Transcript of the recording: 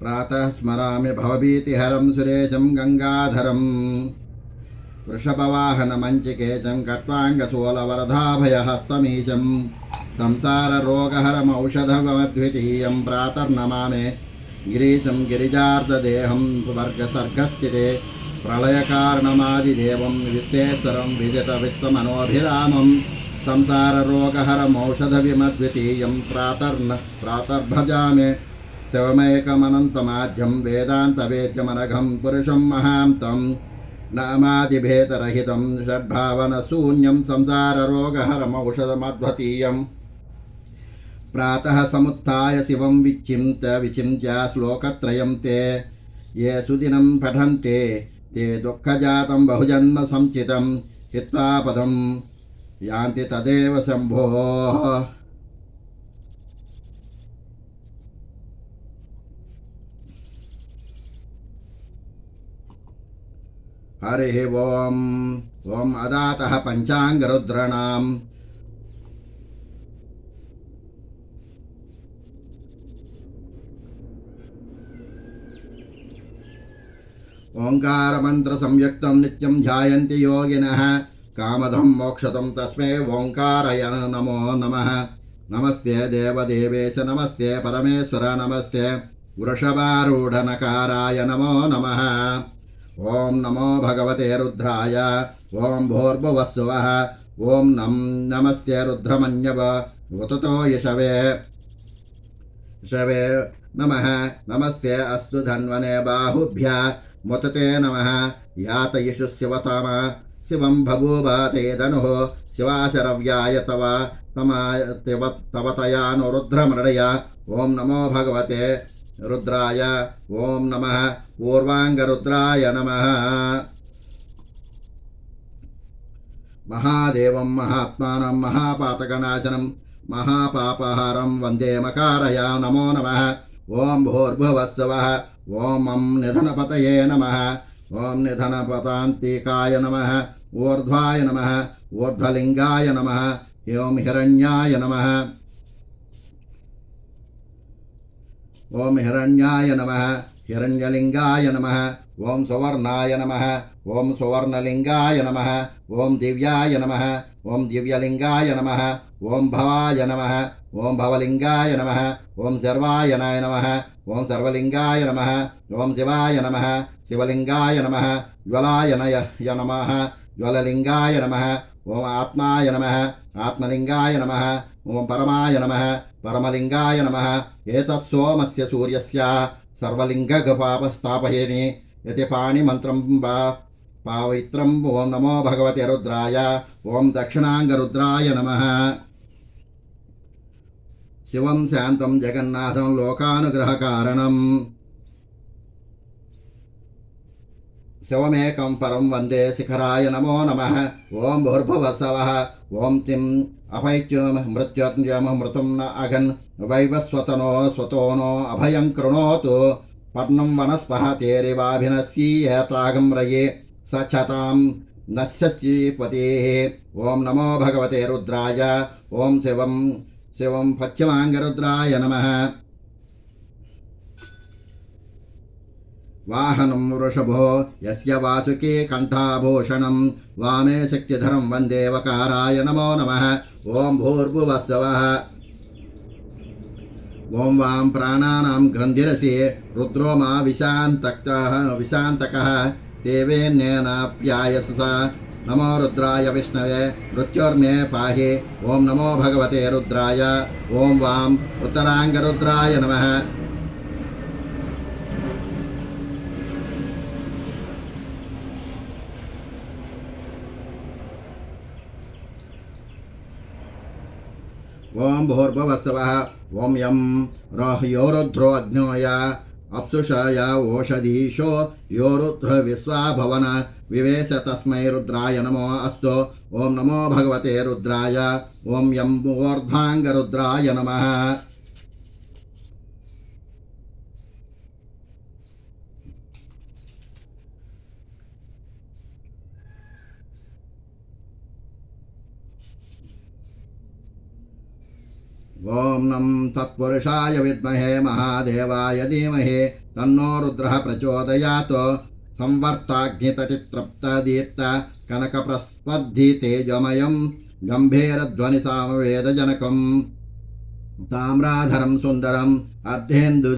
प्रातः स्मरामि भवभीतिहरं सुरेशं गङ्गाधरम्। वृषभवाहनमञ्चिकेशं कट्वाङ्गसोलवरदाभयहस्तमीशं संसाररोगहरमौषधमद्वितीयं प्रातर्नमामे। गिरीशं गिरिजार्धदेहं वर्गसर्गस्थिते प्रलयकारणमादिदेवं विश्वेश्वरं विजितविश्वमनोभिरामं संसाररोगहरमौषधविमद्वितीयं प्रातर्न प्रातर्भजामे। శవమేకమనంతమాధ్యం వేదాంతవేద్యమనఘం పురుషం మహాంతం నామాదిభేదరహితం షడ్భావనశూన్యం సంసారరోగహరమౌషధమధ్వతీయం. ప్రాతः సముత్య శివం విచింత విచింత్య శ్లోకత్రయం తే ఏ సుదినం పఠంతే తే దుఃఖజాతం బహుజన్మ సంచితం చిత్తాపదం యాంతి తదేవ శంభో. हरिः ॐ ॐ अदातः पञ्चाङ्गरुद्राणाम् ओङ्कारमन्त्रसंयुक्तं नित्यं ध्यायन्ति योगिनः कामदं मोक्षदं तस्मै ओङ्कारय नमो नमः नमस्ते देवदेवेश नमस्ते परमेश्वर नमस्ते वृषभारूढनकाराय नमो नमः ॐ नमो भगवते रुद्राय। ॐ भोर्भुवस्सुवः। ॐ नम, नमस्ते रुद्रमन्यव। उततो यशवे। शवे नमः। नमस्ते अस्तु धन्वने बाहुभ्य। मुतते नमः। यातयिषु शिवतम। शिवं बभूव ते धनुः। शिवाशरव्याय तव। तमाय तव तव तयानुरुद्रमृडय ॐ नमो भगवते रुद्राय ॐ नमः पूर्वाङ्गरुद्राय नमः महादेवं महात्मानं महापातकनाशनं महापापहारं वन्दे मकारय नमो नमः ॐ भूर्भुवस्सवः ॐ मं निधनपतये नमः ॐ निधनपतान्तिकाय नमः ऊर्ध्वाय नमः ऊर्ध्वलिङ्गाय नमः ॐ हिरण्याय नमः ஓம் ஹிரண்யாய நம ஹிரண்யலிங்காய நம ஓம் சுவர்ணாய நம ஓம் சுவர்ணலிங்காய நம ஓம் திவ்யாய நம ஓம் திவ்யலிங்காய நம ஓம் பவாய நம ஓம் பவலிங்காய நம ஓம் சர்வாய நாய நம ஓம் சர்வலிங்காய நம ஓம் சிவாய நம சிவலிங்காய நம ஜுவலாய நய நம ஜுவலலிங்காய நம ஓம் ஆத்மாய நம ஆத்மலிங்காய நம ఓం పరమాయ నమ. పరమలింగాయ నమ. ఏతత్ సోమస్య సూర్యస్య. సర్వలింగపాపస్థాపయేని యతి పాణిమంత్రం వా. పావిత్రం ఓం నమో భగవతి రుద్రాయ. ఓం దక్షిణాంగరుద్రాయ నమ. శివం శాంతం జగన్నాథం లోకానుగ్రహకారణం शिवमेकं परं वंदे शिखराय नमो नमः। ॐ भूर्भुवस्सवः। ॐ तिम् अपैच्यं मृत्युर्यमृतं न अघन्। वैवस्वतनो स्वतो नो अभयं कृणोतु। पर्णं वनस्पः तेरिवाभिनस्येतागं रये स नश्यचिपतेः ॐ नमो भगवते रुद्राय। ॐ शिवं शिवं पश्चिमाङ्गरुद्राय नमः। वाहनं वृषभो, यस्य वासुके कण्ठाभूषणं। वामे शक्तिधरं वंदे वकाराय नमो नमः। ॐ भूर्भुवस्सवः। ॐ वां प्राणानां ग्रन्थिरसि, रुद्रो मा विशान्तकः। नमो रुद्राय विष्णवे, मृत्योर्मे पाहि। ॐ नमो भगवते रुद्राय। ॐ वाम् उत्तराङ्गरुद्राय नमः। ఓం భూర్భవస్సవ ఓం యం రోహ్యోరుద్రో అగ్నోయ అప్సుషయ ఓషధీషో యోరుద్ర విశ్వాభవన వివేశ తస్మై రుద్రాయ నమో అస్తో ఓం నమో భగవతే రుద్రాయ ఓం యం మూర్ధ్వాంగరుద్రాయ నమ. ॐ नं तत्पुरुषाय विद्महे महादेवाय धीमहि तन्नो रुद्रः प्रचोदयात् संवर्ताग्नितटित्रप्तदीप्त कनकप्रस्पर्धि तेजमयं गम्भीरध्वनिसामवेदजनकं ताम्राधरं सुन्दरम् अर्धेन्दु